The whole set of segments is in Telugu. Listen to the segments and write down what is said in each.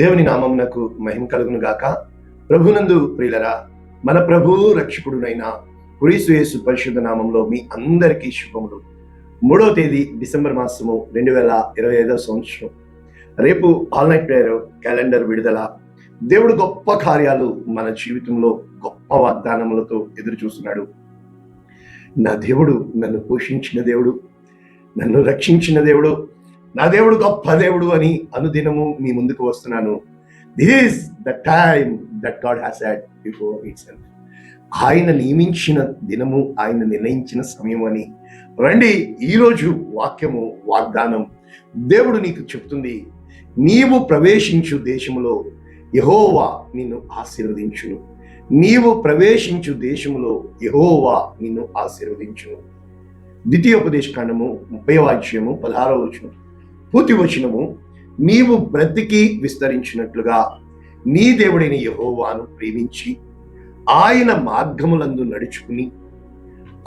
దేవుని నామమునకు మహిమ కలుగును గాక ప్రభునందు ప్రియులరా మన ప్రభు రక్షకుడునైన క్రీస్తు పరిశుద్ధ నామంలో మీ అందరికీ శుభములు. మూడవ తేదీ డిసెంబర్ మాసము రెండు వేల ఇరవై ఐదవ సంవత్సరం. రేపు ఆల్ నైట్ ప్రేయర్ క్యాలెండర్ విడుదల. దేవుడు గొప్ప కార్యాలు మన జీవితంలో గొప్ప వాగ్దానములతో ఎదురు చూస్తున్నాడు నా దేవుడు నన్ను పోషించిన దేవుడు నన్ను రక్షించిన దేవుడు నా దేవుడు గొప్ప దేవుడు అని అనుదినము మీ ముందుకు వస్తున్నాను. This is the time that God has had before itself ఆయన నియమించిన దినము ఆయన నిర్ణయించిన సమయం అని. రండి ఈరోజు వాక్యము వాగ్దానం దేవుడు నీకు చెప్తుంది. నీవు ప్రవేశించు దేశములో యహోవా నిన్ను ఆశీర్వదించును. నీవు ప్రవేశించు దేశములో యహోవా నిన్ను ఆశీర్వదించును. ద్వితీయోపదేశకాండము ముప్పై వాక్యము పదహారవ వచనం. పూర్తి వచనము నీవు బ్రతికి విస్తరించినట్లుగా నీ దేవుడైన యహోవాను ప్రేమించి ఆయన మార్గములందు నడుచుకుని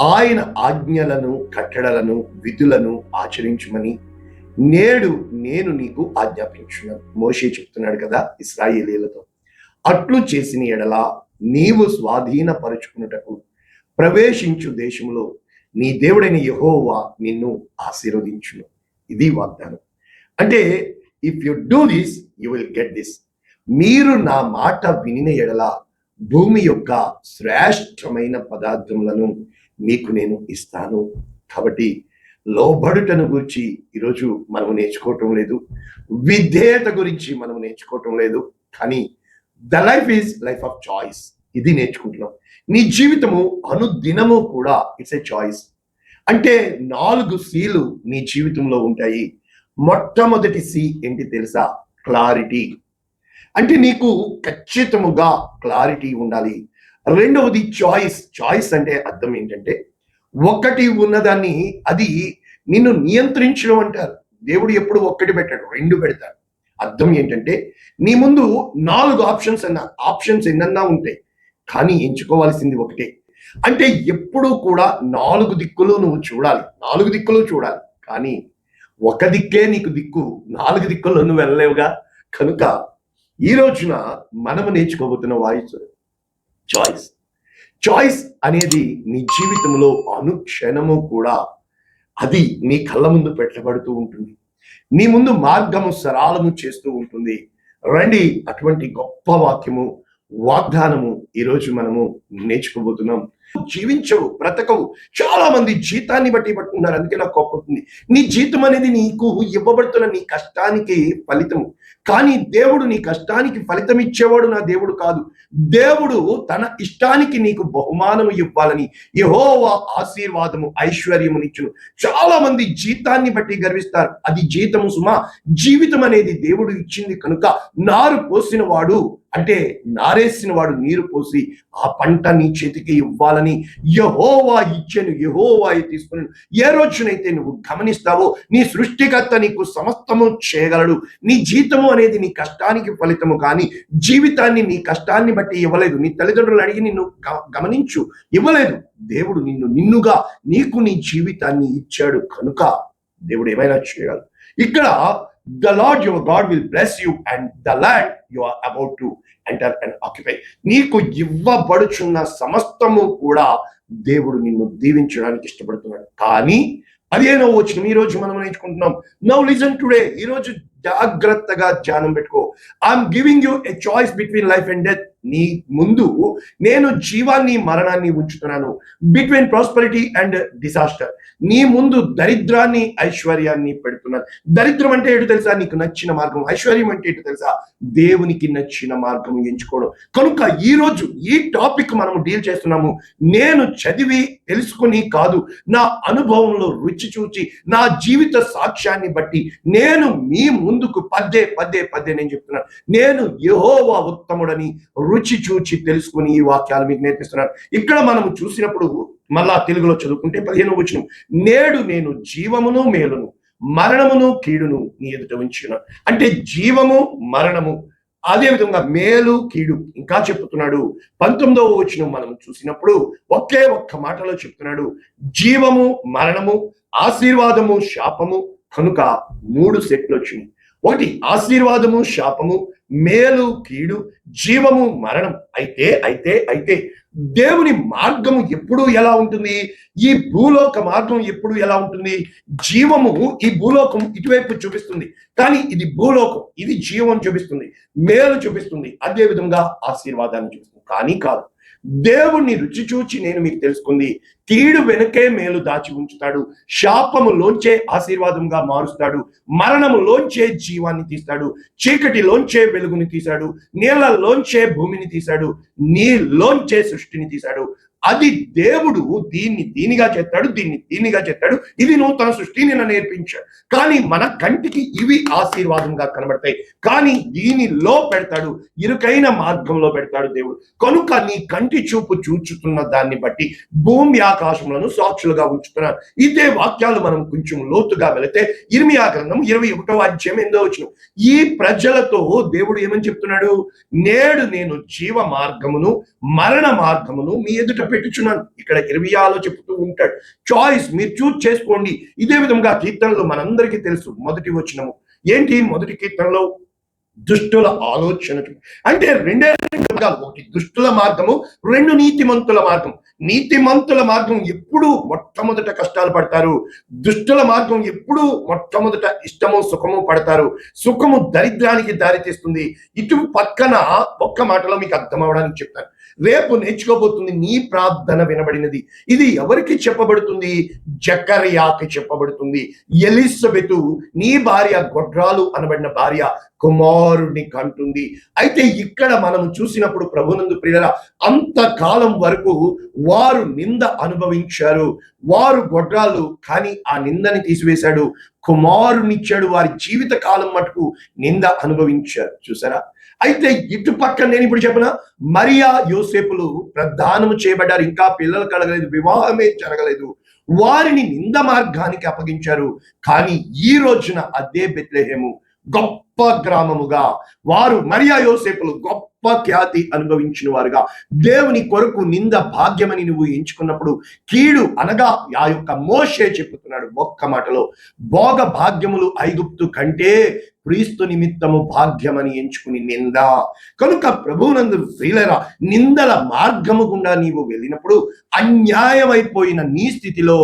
ఆయన ఆజ్ఞలను కట్టడలను విధులను ఆచరించుమని నేడు నేను నీకు ఆజ్ఞాపించున్నాను మోషే చెప్తున్నాడు కదా ఇస్రాయేలీలతో అట్లు చేసిన ఎడల నీవు స్వాధీనపరుచుకున్నటకు ప్రవేశించు దేశంలో నీ దేవుడైన యహోవా నిన్ను ఆశీర్వదించును. ఇది వాగ్దానం. అంటే if you do this you will get this మీరు నా మాట వినిన ఎడల భూమి యొక్క శ్రేష్టమైన పదార్థములను మీకు నేను ఇస్తాను. కాబట్టి లోబడుటను గురించి ఈరోజు మనం నేర్చుకోవటం లేదు. విధేయత గురించి మనం నేర్చుకోవటం లేదు. కానీ the life is life of choice ఇది నేర్చుకుంటున్నాం. నీ జీవితము అనుదినము కూడా ఇట్స్ ఎ చాయిస్ అంటే నాలుగు సీలు నీ జీవితంలో ఉంటాయి. మొట్టమొదటి సి ఏంటి తెలుసా? క్లారిటీ. అంటే నీకు ఖచ్చితముగా క్లారిటీ ఉండాలి. రెండవది చాయిస్. చాయిస్ అంటే అర్థం ఏంటంటే ఒకటి ఉన్నదాన్ని అది నిన్ను నియంత్రించడం అంటారు. దేవుడు ఎప్పుడు ఒక్కటి పెట్టాడు రెండు పెడతాడు. అర్థం ఏంటంటే నీ ముందు నాలుగు ఆప్షన్స్ అన్న ఆప్షన్స్ ఎన్నన్నా ఉంటాయి. కానీ ఎంచుకోవాల్సింది ఒకటే. అంటే ఎప్పుడూ కూడా నాలుగు దిక్కులు నువ్వు చూడాలి. నాలుగు దిక్కులు చూడాలి. కానీ ఒక దిక్కే నీకు దిక్కు నాలుగు దిక్కుల్లో నువ్వు వెళ్ళలేవుగా. కనుక ఈ రోజున మనము నేర్చుకోబోతున్న వాయిస్ చాయిస్. చాయిస్ అనేది నీ జీవితంలో అనుక్షణము కూడా అది నీ కళ్ళ ముందు పెట్టబడుతూ ఉంటుంది. నీ ముందు మార్గము సరాలము చేస్తూ ఉంటుంది. రండి అటువంటి గొప్ప వాక్యము వాగ్దానము ఈరోజు మనము నేర్చుకోబోతున్నాం. జీవించవు బ్రతకవు. చాలా మంది జీతాన్ని బట్టి పట్టుకున్నారు అందుకే నాకు కోపవుతుంది నీ జీతం అనేది నీకు ఇవ్వబడుతున్న నీ కష్టానికి ఫలితము కానీ దేవుడు నీ కష్టానికి ఫలితం ఇచ్చేవాడు నా దేవుడు కాదు. దేవుడు తన ఇష్టానికి నీకు బహుమానము ఇవ్వాలని యహోవా ఆశీర్వాదము ఐశ్వర్యమునిచ్చును. చాలా మంది జీతాన్ని బట్టి గర్విస్తారు. అది జీతము సుమా జీవితం అనేది దేవుడు ఇచ్చింది కనుక నారు పోసిన వాడు అంటే నారేసిన వాడు నీరు పోసి ఆ పంట నీ చేతికి ఇవ్వాలని యహోవా ఇచ్చాను యహోవా తీసుకుని ఏ రోజునైతే నువ్వు గమనిస్తావో నీ సృష్టికర్త నీకు సమస్తము చేయగలడు. నీ జీతము అనేది నీ కష్టానికి ఫలితము కానీ జీవితాన్ని నీ కష్టాన్ని బట్టి ఇవ్వలేదు. నీ తల్లిదండ్రులు అడిగి నిన్ను గమనించు. ఇవ్వలేదు. దేవుడు నిన్ను నిన్నుగా నీకు నీ జీవితాన్ని ఇచ్చాడు కనుక దేవుడు ఏమైనా చేయగలడు ఇక్కడ the Lord your God will bless you and the land you are about to enter and occupy నీకు ఇవ్వబడుచున్న సమస్తము కూడా దేవుడు నిన్ను దీవించడానికి ఇష్టపడుతున్నాడు. కానీ పదిహేనో వచ్చిన ఈ రోజు మనం నేర్చుకుంటున్నాం. నౌ లిజన్ టుడే ఈ రోజు జాగ్రత్తగా ధ్యానం పెట్టుకో. I'm giving you a choice between life and death నీ ముందు నేను జీవాన్ని మరణాన్ని ఉంచుతున్నాను. బిట్వీన్ ప్రాస్పరిటీ అండ్ డిసాస్టర్ నీ ముందు దరిద్రాన్ని ఐశ్వర్యాన్ని పెడుతున్నాను. దరిద్రం అంటే ఏంటో తెలుసా? నీకు నచ్చిన మార్గం. ఐశ్వర్యం అంటే ఏంటో తెలుసా? దేవునికి నచ్చిన మార్గం ఎంచుకోవడం. కనుక ఈ రోజు ఈ టాపిక్ మనం డీల్ చేస్తున్నాము. నేను చదివి తెలుసుకుని కాదు నా అనుభవంలో రుచి చూచి నా జీవిత సాక్ష్యాన్ని బట్టి నేను మీ ముందుకు పద్దే పద్దే పద్దే నేను చెప్తున్నాను. నేను యహోవా ఉత్తముడని రుచి చూచి తెలుసుకుని ఈ వాక్యాలు మీకు నేర్పిస్తున్నాను ఇక్కడ మనం చూసినప్పుడు మళ్ళా తెలుగులో చదువుకుంటే పదిహేను వచ్చిన నేడు నేను జీవమును మేలును మరణమును కీడును నీ ఎదుట ఉంచిన. అంటే జీవము మరణము అదే విధంగా మేలు కీడు ఇంకా చెప్తున్నాడు. పంతొమ్మిదవ వచనం మనం చూసినప్పుడు ఒకే ఒక్క మాటలో చెప్తున్నాడు. జీవము మరణము ఆశీర్వాదము శాపము కనుక మూడు సెట్లు వచ్చినాయి. ఒకటి ఆశీర్వాదము శాపము మేలు కీడు జీవము మరణం. అయితే అయితే అయితే దేవుని మార్గము ఎప్పుడు ఎలా ఉంటుంది? ఈ భూలోక మార్గం ఎప్పుడు ఎలా ఉంటుంది? జీవము ఈ భూలోకం ఇటువైపు చూపిస్తుంది. కానీ ఇది భూలోకం ఇది జీవం చూపిస్తుంది మేలు చూపిస్తుంది. అదే విధంగా ఆశీర్వాదాన్ని చూపిస్తుంది. కానీ కాదు. దేవుణ్ణి రుచి చూచి నేను మీకు తెలుసుకుంది. కీడు వెనకే మేలు దాచి ఉంచుతాడు. శాపములోంచే ఆశీర్వాదంగా మారుస్తాడు. మరణములోంచే జీవాన్ని తీస్తాడు. చీకటిలోంచే వెలుగుని తీశాడు నీళ్ళలోంచే భూమిని తీశాడు నీలోంచే సృష్టిని తీశాడు అది దేవుడు దీన్ని దీనిగా చేస్తాడు దీన్ని దీనిగా చేస్తాడు. ఇది నూతన సృష్టి నిన్న నేర్పించాడు. కానీ మన కంటికి ఇవి ఆశీర్వాదంగా కనబడతాయి. కానీ దీనిలో పెడతాడు ఇరుకైన మార్గంలో పెడతాడు దేవుడు. కనుక నీ కంటి చూపు చూచుతున్న దాన్ని బట్టి భూమి ఆకాశములను సాక్షులుగా ఉంచుతున్నాను ఇదే వాక్యాలు మనం కొంచెం లోతుగా వెళితే ఇరిమి గ్రంథం ఇరవై ఒకటో అధ్యాయం ఎందో వచ్చిన ఈ ప్రజలతో దేవుడు ఏమని చెప్తున్నాడు? నేడు నేను జీవ మార్గమును మరణ మార్గమును మీ ఎదుట పెట్టుచున్నాను. ఇక్కడ ఇరవయాలో చెప్తూ ఉంటాడు చాయిస్ మీరు చూస్ చేసుకోండి. ఇదే విధంగా కీర్తనలు మనందరికీ తెలుసు మొదటి వచ్చినము ఏంటి? మొదటి కీర్తనలో దుష్టుల ఆలోచన అంటే రెండే రెండు మార్గాలు ఒకటి దుష్టుల మార్గము రెండు నీతిమంతుల మార్గం. నీతిమంతుల మార్గం ఎప్పుడు మొట్టమొదట కష్టాలు పడతారు. దుష్టుల మార్గం ఎప్పుడు మొట్టమొదట ఇష్టము సుఖము పడతారు. సుఖము దరిద్రానికి దారి తీస్తుంది ఇటు పక్కన ఒక్క మాటలో మీకు అర్థం అవడానికి చెప్తాను. రేపు నేర్చుకోబోతుంది నీ ప్రార్థన వినబడినది. ఇది ఎవరికి చెప్పబడుతుంది? జకర్యాకి చెప్పబడుతుంది. ఎలిజబెతు నీ భార్య గొడ్రాలు అనబడిన భార్య కుమారుడిని కంటుంది. అయితే ఇక్కడ మనం చూసినప్పుడు ప్రభునందు ప్రియుల అంతకాలం వరకు వారు నింద అనుభవించారు. వారు గొడ్రాలు కానీ ఆ నిందని తీసివేశాడు. కుమారునిచ్చాడు. వారి జీవిత కాలం మటుకు నింద అనుభవించారు. చూసారా? అయితే ఇటు పక్క నేను ఇప్పుడు చెప్పిన? మరియా యోసేపులు ప్రధానము చేయబడ్డారు. ఇంకా పిల్లలు కలగలేదు వివాహమే జరగలేదు. వారిని నింద మార్గానికి అప్పగించారు. కానీ ఈ రోజున అదే బెత్లెహేము గొప్ప గ్రామముగా వారు మరియా యోసేపులు గొప్ప ఖ్యాతి అనుభవించిన వారుగా. దేవుని కొరకు నింద భాగ్యమని నువ్వు ఎంచుకున్నప్పుడు కీడు అనగా ఆ యొక్క మోషే చెప్పుతున్నాడు ఒక్క మాటలో. భోగ భాగ్యములు ఐగుప్తు కంటే క్రీస్తు నిమిత్తము భాగ్యమని ఎంచుకుని నింద కనుక ప్రభువునందు వీలరా నిందల మార్గము గుండా నీవు వెళ్ళినప్పుడు అన్యాయమైపోయిన నీ స్థితిలో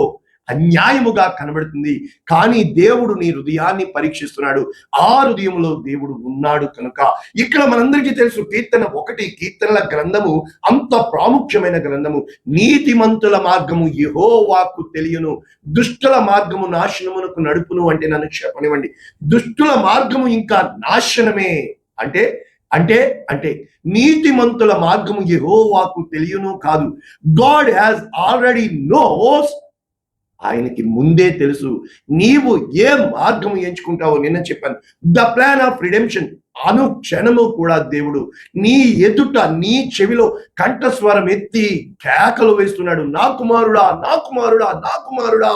అన్యాయముగా కనబడుతుంది. కానీ దేవుడు నీ హృదయాన్ని పరీక్షిస్తున్నాడు. ఆ హృదయంలో దేవుడు ఉన్నాడు కనుక. ఇక్కడ మనందరికీ తెలుసు కీర్తన ఒకటి కీర్తనల గ్రంథము అంత ప్రాముఖ్యమైన గ్రంథము. నీతిమంతుల మార్గము యెహోవాకు తెలియను. దుష్టుల మార్గము నాశనమునకు నడుపును అంటే నన్ను చెప్పనివ్వండి దుష్టుల మార్గము ఇంకా నాశనమే. అంటే అంటే అంటే నీతిమంతుల మార్గము యెహోవాకు తెలియను కాదు. గాడ్ హ్యాస్ ఆల్రెడీ నోస్ ఆయనకి ముందే తెలుసు. నీవు ఏ మార్గం ఎంచుకుంటావో నిన్న చెప్పాను. ద ప్లాన్ ఆఫ్ రిడెంప్షన్ అనుక్షణము కూడా దేవుడు నీ ఎదుట నీ చెవిలో కంఠస్వరం ఎత్తి కేకలు వేస్తున్నాడు. నా కుమారుడా నా కుమారుడా నా కుమారుడా.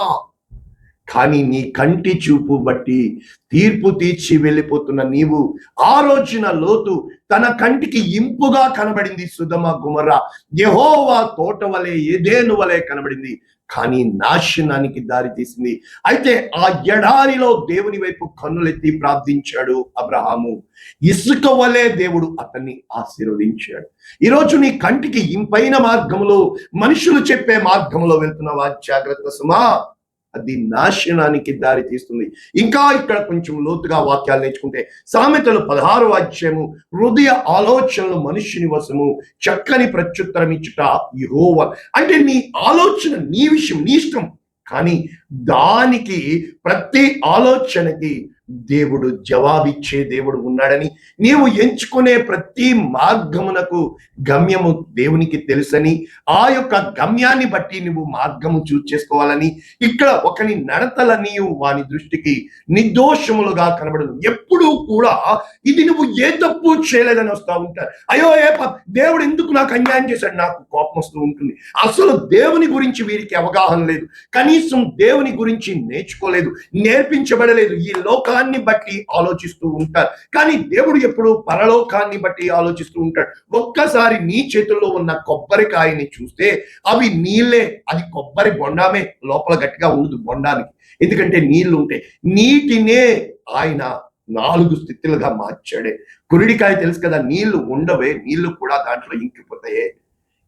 కానీ నీ కంటి చూపు బట్టి తీర్పు తీర్చి వెళ్ళిపోతున్న నీవు ఆ రోజున లోతు తన కంటికి ఇంపుగా కనబడింది సుధమ గుమర. యహోవా తోట వలె ఏదేను వలె కనబడింది? కానీ నాశనానికి దారి తీసింది. అయితే ఆ ఎడారిలో దేవుని వైపు కన్నులెత్తి ప్రార్థించాడు అబ్రహాము. ఇసుక వలె దేవుడు అతన్ని ఆశీర్వదించాడు. ఈరోజు నీ కంటికి ఇంపైన మార్గములో మనుషులు చెప్పే మార్గంలో వెళ్తున్నావా? జాగ్రత్త సుమా. అది నాశనానికి దారి తీస్తుంది ఇంకా ఇక్కడ కొంచెం లోతుగా వాక్యాలు నేర్చుకుంటే సామెతలు పదహారు అధ్యాయము హృదయ ఆలోచనలు మనుష్యుని వశము చక్కని ప్రత్యుత్తరం ఇచ్చుట యెహోవా. అంటే నీ ఆలోచన నీ విషయం నీ ఇష్టం. కానీ దానికి ప్రతి ఆలోచనకి దేవుడు జవాబిచ్చే దేవుడు ఉన్నాడని నీవు ఎంచుకునే ప్రతి మార్గమునకు గమ్యము దేవునికి తెలుసని ఆ యొక్క గమ్యాన్ని బట్టి నువ్వు మార్గము చూస్ చేసుకోవాలని ఇక్కడ ఒకని నడతల నీవు వాని దృష్టికి నిర్దోషములుగా కనబడదు ఎప్పుడూ కూడా ఇది నువ్వు ఏ తప్పు చేయలేదని వస్తా ఉంటారు. అయ్యో ఏ దేవుడు ఎందుకు నాకు అన్యాయం చేశాడు? నాకు కోపం వస్తూ ఉంటుంది. అసలు దేవుని గురించి వీరికి అవగాహన లేదు. కనీసం దేవుని గురించి నేర్చుకోలేదు నేర్పించబడలేదు. ఈ లోకాన్ని బట్టి ఆలోచిస్తూ ఉంటారు. కానీ దేవుడు ఎప్పుడు పరలోకాన్ని బట్టి ఆలోచిస్తూ ఉంటాడు. ఒక్కసారి నీ చేతుల్లో ఉన్న కొబ్బరికాయని చూస్తే అవి నీళ్ళే అది కొబ్బరి బొండామే లోపల గట్టిగా ఉండదు బొండానికి. ఎందుకంటే నీళ్ళు ఉంటాయి. నీటినే ఆయన నాలుగు స్థితులుగా మార్చాడే. కురిడికాయ తెలుసు కదా నీళ్ళు ఉండవే నీళ్ళు కూడా దాంట్లో ఇంకిపోతాయే.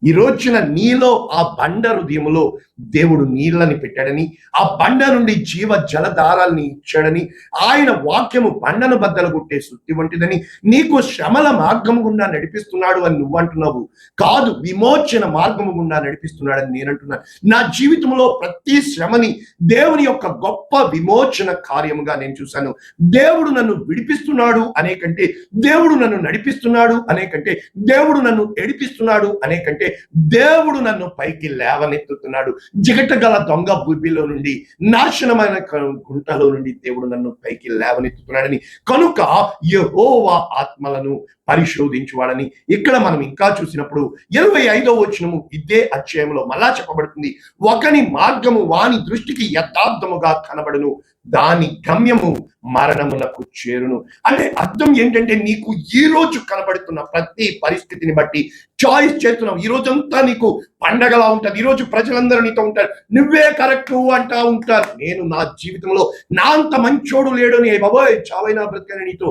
ఈ రోజున నీలో ఆ బండ హృదయంలో దేవుడు నీళ్ళని పెట్టాడని ఆ బండ నుండి జీవ జలధారాల్ని ఇచ్చాడని ఆయన వాక్యము బండను బద్దలు కొట్టే శుద్ధి వంటిదని నీకు శ్రమల మార్గము గుండా నడిపిస్తున్నాడు అని నువ్వు అంటున్నావు. కాదు విమోచన మార్గము గుండా నడిపిస్తున్నాడని నేను అంటున్నాను నా జీవితంలో ప్రతి శ్రమని దేవుని యొక్క గొప్ప విమోచన కార్యముగా నేను చూశాను. దేవుడు నన్ను విడిపిస్తున్నాడు అనే కంటే దేవుడు నన్ను నడిపిస్తున్నాడు అనే కంటే దేవుడు నన్ను ఎడిపిస్తున్నాడు అనే కంటే దేవుడు నన్ను పైకి లేవనెత్తుతున్నాడు. జిగట గల దొంగ బుబ్బిలో నుండి నాశనమైన గుంటలో నుండి దేవుడు నన్ను పైకి లేవనెత్తుతున్నాడని కనుక యహోవా ఆత్మలను పరిశోధించువాడని ఇక్కడ మనం ఇంకా చూసినప్పుడు ఇరవై ఐదో వచనము ఇదే అధ్యాయంలో మళ్ళా చెప్పబడుతుంది. ఒకని మార్గము వాని దృష్టికి యథార్థముగా కనబడును. దాని గమ్యము మరణమునకు చేరును. అంటే అర్థం ఏంటంటే నీకు ఈ రోజు కనబడుతున్న ప్రతి పరిస్థితిని బట్టి చాయిస్ చేస్తున్నావు. ఈ రోజంతా నీకు పండగలా ఉంటుంది ఈ రోజు ప్రజలందరూ నీతో ఉంటారు. నువ్వే కరెక్ట్ అంటా ఉంటారు. నేను నా జీవితంలో నా అంత మంచోడు లేడు నీ బాబోయ్ చావైనా బ్రతికని నీతో.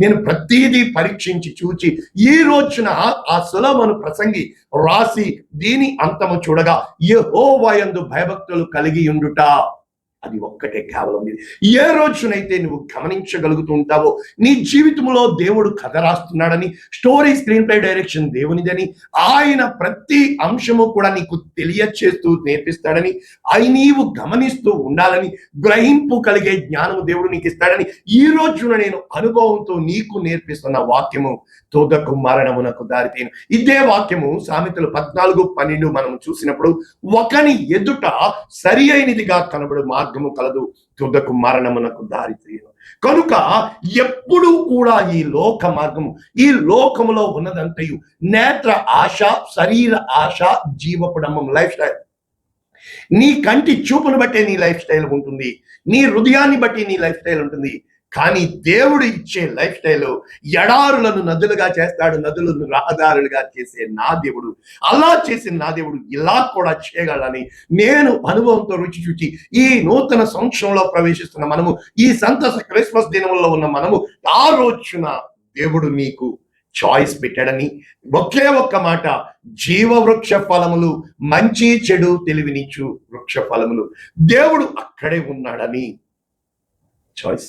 నేను ప్రతిదీ పరీక్షించి చూచి ఈ రోజున ఆ సులభను ప్రసంగి రాసి దీని అంతము చూడగా యెహోవాయందు భయభక్తులు కలిగి ఉండుట. అది ఒక్కటే కేవలం ఇది ఏ రోజునైతే నువ్వు గమనించగలుగుతూ ఉంటావో నీ జీవితంలో దేవుడు కథ రాస్తున్నాడని స్టోరీ స్క్రీన్ ప్లే డైరెక్షన్ దేవునిదని ఆయన ప్రతి అంశము కూడా నీకు తెలియచేస్తూ నేర్పిస్తాడని అవి నీవు గమనిస్తూ ఉండాలని గ్రహింపు కలిగే జ్ఞానము దేవుడు నీకు ఇస్తాడని ఈ రోజున నేను అనుభవంతో నీకు నేర్పిస్తున్న వాక్యము తోదకు మరణమునకు దారితీను ఇదే వాక్యము సామెతలు పద్నాలుగు పన్నెండు మనం చూసినప్పుడు ఒకని ఎదుట సరి అయినదిగా కనబడు మార్గము కలదు. తుదకు మరణమునకు దారితీయను కనుక ఎప్పుడు కూడా ఈ లోక మార్గము ఈ లోకములో ఉన్నదంతయు నేత్ర ఆశ శరీర ఆశ జీవపుడమం లైఫ్ స్టైల్. నీ కంటి చూపును బట్టే నీ లైఫ్ స్టైల్ ఉంటుంది. నీ హృదయాన్ని బట్టి నీ లైఫ్ స్టైల్ ఉంటుంది. కానీ దేవుడు ఇచ్చే లైఫ్ స్టైల్ ఎడారులను నదులుగా చేస్తాడు నదులను రహదారులుగా చేసే నా దేవుడు. అలా చేసిన నా దేవుడు ఇలా కూడా చేయగలని నేను అనుభవంతో రుచి చూచి ఈ నూతన సంవత్సరంలో ప్రవేశిస్తున్న మనము ఈ సంతస క్రిస్మస్ దినంలో ఉన్న మనము ఆ రోజున దేవుడు నీకు చాయిస్ పెట్టాడని ఒకే ఒక్క మాట జీవ వృక్ష ఫలములు మంచి చెడు తెలివినిచ్చు వృక్ష ఫలములు దేవుడు అక్కడే ఉన్నాడని. చాయిస్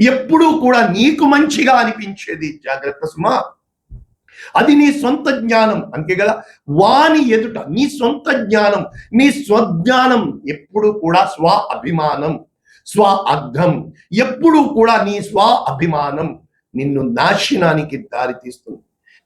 ఎప్పుడూ కూడా నీకు మంచిగా అనిపించేది. జాగ్రత్త సుమా. అది నీ సొంత జ్ఞానం. అంతే కదా వాని ఎదుట నీ సొంత జ్ఞానం నీ స్వజ్ఞానం ఎప్పుడు కూడా స్వ అభిమానం స్వ అర్థం. ఎప్పుడు కూడా నీ స్వ అభిమానం నిన్ను నాశనానికి దారితీస్తుంది.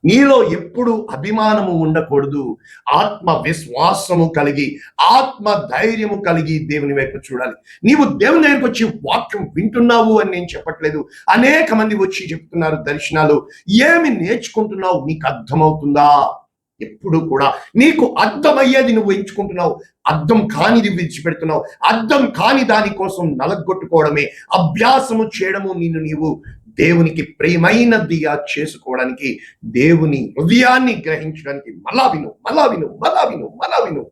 నీలో ఎప్పుడు అభిమానము ఉండకూడదు. ఆత్మ విశ్వాసము కలిగి ఆత్మ ధైర్యము కలిగి దేవుని వైపు చూడాలి. నీవు దేవుని దగ్గరికి వచ్చి వాక్యం వింటున్నావు అని నేను చెప్పట్లేదు. అనేక మంది వచ్చి చెప్తున్నారు దర్శనాలు. ఏమి నేర్చుకుంటున్నావు? నీకు అర్థమవుతుందా? ఎప్పుడు కూడా. నీకు అర్థమయ్యేది నువ్వు ఎంచుకుంటున్నావు. అర్థం కానిది విడిచిపెడుతున్నావు. అర్థం కాని దాని కోసం నలగొట్టుకోవడమే. అభ్యాసము చేయడము నిన్ను నీవు దేవునికి ప్రియమైనదిగా చేసుకోవడానికి దేవుని హృదయాన్ని గ్రహించడానికి మళ్ళా విను మళ్ళా విను మళ్ళా విను మళ్ళా విను.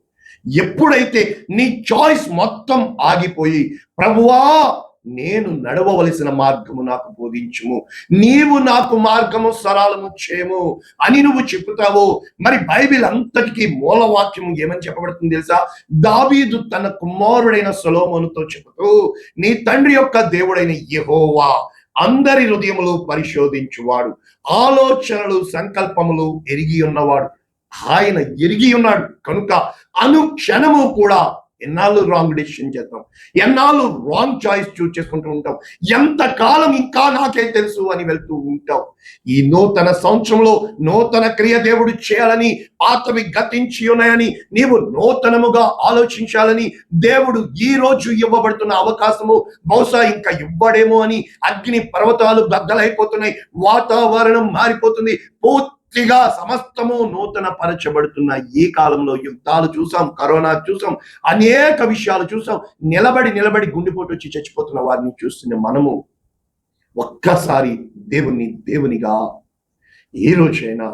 ఎప్పుడైతే నీ చాయిస్ మొత్తం ఆగిపోయి ప్రభువా నేను నడవవలసిన మార్గము నాకు బోధించుము. నీవు నాకు మార్గము సరళము చేయము అని నువ్వు చెప్పుతావు మరి బైబిల్ అంతటికి మూలవాక్యము ఏమని చెప్పబడుతుంది తెలుసా? దావీదు తన కుమారుడైన సొలోమోనుతో చెబుతూ నీ తండ్రి యొక్క దేవుడైన యహోవా అందరి హృదయములు పరిశోధించువాడు. ఆలోచనలు సంకల్పములు ఎరిగి ఉన్నవాడు. ఆయన ఎరిగి ఉన్నాడు. కనుక అనుక్షణము కూడా ఎన్నాళ్ళు రాంగ్ డెసిషన్ చేద్దాం? ఎన్నాళ్ళు రాంగ్ చాయిస్ చూస్ చేసుకుంటూ ఉంటాం? ఎంత కాలం ఇంకా నాకే తెలుసు అని వెళ్తూ ఉంటాం. ఈ నూతన సంవత్సరంలో నూతన క్రియ దేవుడు చేయాలని పాతవి గతించి ఉన్నాయని నీవు నూతనముగా ఆలోచించాలని దేవుడు ఈ రోజు ఇవ్వబడుతున్న అవకాశము బహుశా ఇంకా ఇవ్వడేమో అని అగ్ని పర్వతాలు బద్దలైపోతున్నాయి వాతావరణం మారిపోతుంది పూర్తిగా సమస్తము నూతన పరచబడుతున్న ఈ కాలంలో యుద్ధాలు చూసాం కరోనా చూసాం అనేక విషయాలు చూసాం. నిలబడి నిలబడి గుండెపోటు వచ్చి చచ్చిపోతున్న వారిని చూస్తున్న మనము ఒక్కసారి దేవుని దేవునిగా ఏ రోజైనా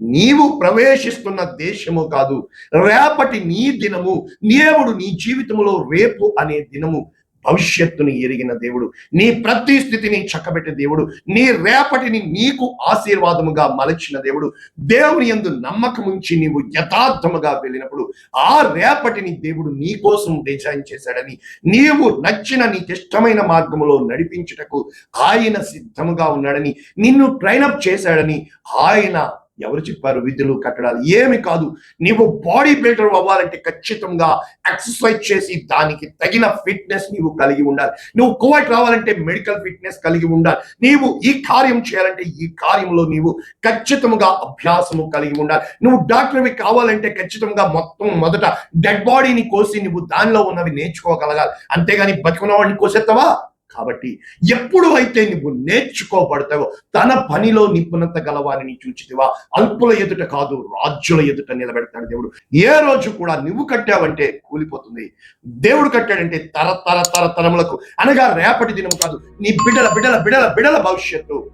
నీవు ప్రవేశిస్తున్న దేశము కాదు రేపటి నీ దినము దేవుడు నీ జీవితంలో రేపు అనే దినము భవిష్యత్తుని ఎరిగిన దేవుడు. నీ ప్రతి స్థితిని చక్కబెట్టే దేవుడు. నీ రేపటిని నీకు ఆశీర్వాదముగా మలచిన దేవుడు. దేవుని యందు నమ్మకం ఉంచి నీవు యథార్థముగా వెళ్ళినప్పుడు ఆ రేపటిని దేవుడు నీ కోసం డిజైన్ చేశాడని నీవు నచ్చిన నీకు ఇష్టమైన మార్గములో నడిపించుటకు ఆయన సిద్ధముగా ఉన్నాడని నిన్ను ట్రైనప్ చేశాడని ఆయన ఎవరు చెప్పారు విధులు కట్టడాలు? ఏమి కాదు. నీవు బాడీ బిల్డర్ అవ్వాలంటే ఖచ్చితంగా ఎక్సర్సైజ్ చేసి దానికి తగిన ఫిట్నెస్ నీవు కలిగి ఉండాలి. నువ్వు కోవట్ రావాలంటే మెడికల్ ఫిట్నెస్ కలిగి ఉండాలి. నీవు ఈ కార్యం చేయాలంటే ఈ కార్యంలో నీవు ఖచ్చితంగా అభ్యాసము కలిగి ఉండాలి. నువ్వు డాక్టర్వి కావాలంటే ఖచ్చితంగా మొత్తం మొదట డెడ్ బాడీని కోసి నువ్వు దానిలో ఉన్నవి నేర్చుకోగలగాలి. అంతేగాని బతుకున్న వాడిని కోసేస్తావా? కాబట్టి ఎప్పుడు అయితే నువ్వు నేర్చుకోబడతావో తన పనిలో నిపుణత గలవారిని చూచితివా. అల్పుల ఎదుట కాదు రాజ్యుల ఎదుట నిలబెడతాడు దేవుడు. ఏ రోజు కూడా నువ్వు కట్టావంటే కూలిపోతుంది. దేవుడు కట్టాడంటే తరతర తరతరములకు అనగా రేపటి దినం కాదు నీ బిడ్డల బిడ్డల బిడ్డల బిడ్డల భవిష్యత్తు.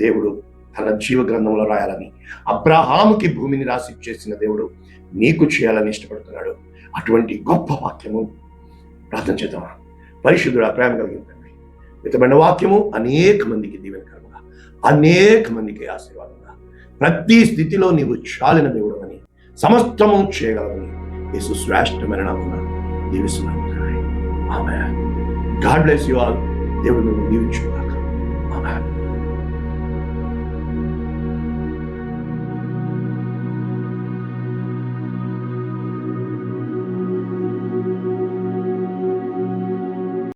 దేవుడు తన జీవ గ్రంథంలో రాయాలని అబ్రహాముకి భూమిని రాసి చేసిన దేవుడు నీకు చేయాలని ఇష్టపడుతున్నాడు. అటువంటి గొప్ప వాక్యము ప్రార్థన చేద్దామా? పరిశుద్ధుడు ప్రేమ కలిగింది మితమైన వాక్యము అనేక మందికి దీవెనకరంగా అనేక మందికి ఆశీర్వాదంగా ప్రతి స్థితిలో నీవు చాలిన దేవుడు అని సమస్తము చేయగలవని యేసు శ్రేష్టమైన నామన దీవిస్తున్నాము ఆమె గాడ్ బ్లెస్ యు ఆల్. దేవుడు మిమ్మల్ని ఆమె